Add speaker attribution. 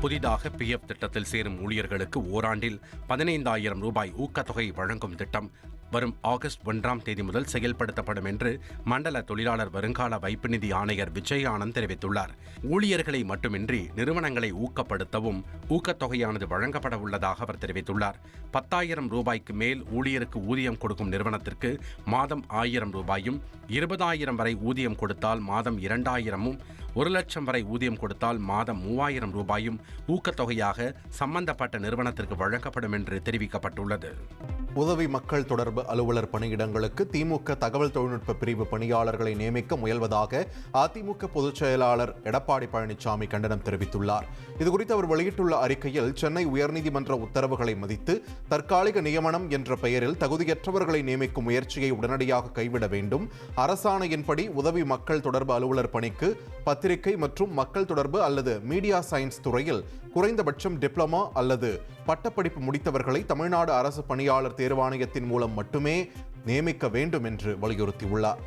Speaker 1: புதிதாக பிஎஃப் திட்டத்தில் சேரும் ஊழியர்களுக்கு ஓராண்டில் பதினைந்தாயிரம் ரூபாய் ஊக்கத்தொகை வழங்கும் திட்டம் வரும் ஆகஸ்ட் ஒன்றாம் தேதி முதல் செயல்படுத்தப்படும் என்று மண்டல தொழிலாளர் வருங்கால வைப்பு நிதி ஆணையர் விஜய் ஆனந்த் தெரிவித்துள்ளார். ஊழியர்களை மட்டுமின்றி நிறுவனங்களை ஊக்கப்படுத்தவும் ஊக்கத்தொகையானது வழங்கப்பட உள்ளதாக அவர் தெரிவித்துள்ளார். பத்தாயிரம் ரூபாய்க்கு மேல் ஊழியருக்கு ஊதியம் கொடுக்கும் நிறுவனத்திற்கு மாதம் ஆயிரம் ரூபாயும் இருபதாயிரம் வரை ஊதியம் கொடுத்தால் மாதம் இரண்டாயிரமும் ஒரு லட்சம் வரை ஊதியம் கொடுத்தால் மாதம் மூவாயிரம் ரூபாயும் ஊக்கத்தொகையாக சம்பந்தப்பட்ட நிறுவனத்திற்கு வழங்கப்படும் என்று தெரிவிக்கப்பட்டுள்ளது.
Speaker 2: உதவி மக்கள் தொடர்பு அலுவலர் பணியிடங்களுக்கு திமுக தகவல் தொழில்நுட்ப பிரிவு பணியாளர்களை நியமிக்க முயல்வதாக அதிமுக பொதுச் செயலாளர் எடப்பாடி பழனிசாமி கண்டனம் தெரிவித்துள்ளார். இதுகுறித்து அவர் வெளியிட்டுள்ள அறிக்கையில் சென்னை உயர்நீதிமன்ற உத்தரவுகளை மதித்து தற்காலிக நியமனம் என்ற பெயரில் தகுதியற்றவர்களை நியமிக்கும் முயற்சியை உடனடியாக கைவிட வேண்டும். அரசாணையின்படி உதவி மக்கள் தொடர்பு அலுவலர் பணிக்கு பத்திரிகை மற்றும் மக்கள் தொடர்பு அல்லது மீடியா சயின்ஸ் துறையில் குறைந்தபட்சம் டிப்ளமா அல்லது பட்டப்படிப்பு முடித்தவர்களை தமிழ்நாடு அரசு பணியாளர் தேர்வாணையத்தின் மூலம் மட்டுமே நியமிக்க வேண்டும் என்று வலியுறுத்தியுள்ளார்.